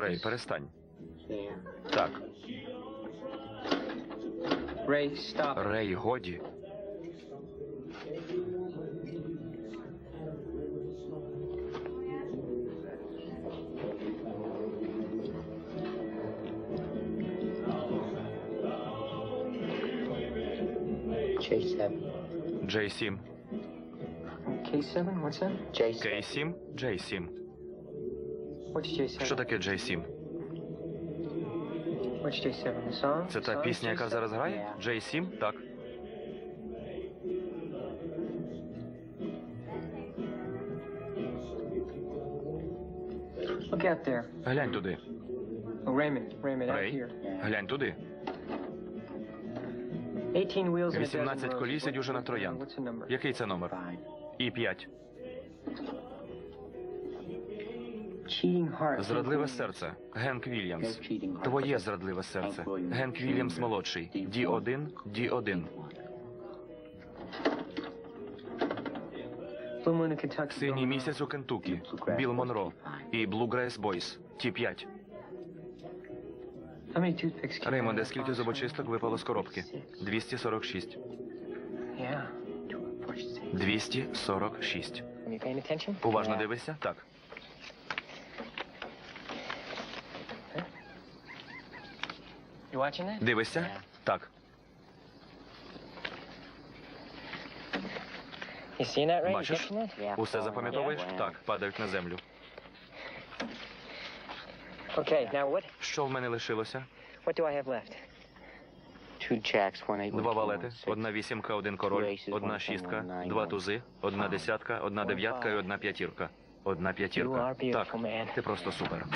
Рей, перестань. Так. Рей, годі. J7. J7. K7, what's that? J7. K7, J7. What's J7? Що таке J7? What's J7? The song? Це та Song пісня, яка J7? зараз грає? Yeah. J7? Так. Look out there. Глянь туди. Oh, Raymond, Raymond, out Рей, here. глянь туди. 18 wheels and a dozen 18 roses. коліс і дюжина троянд. What's? Який це номер? І 5. Зрадливе серце. Генк Вільямс. Твоє зрадливе серце. Генк Вільямс молодший. Ді-1, Ді-1. Blue Moon in Kentucky. Синій місяць у Кентукі. Біл Монро. І Bluegrass Boys. Ті-5. How many toothpicks can Реймонде, скільки зубочисток випало з коробки? 246. 246. Are you paying attention? Уважно дивишся? Так. Дивишся? Так. Бачиш? Усе запам'ятовуєш? Так, падають на землю. Okay, now what? Що в мене лишилося? What do I have left? Two jacks, one eight, Два валети, одна вісімка, один король, одна шістка, два тузи, одна десятка, одна дев'ятка і одна п'ятірка. Одна п'ятірка. Так, man. ти просто супер.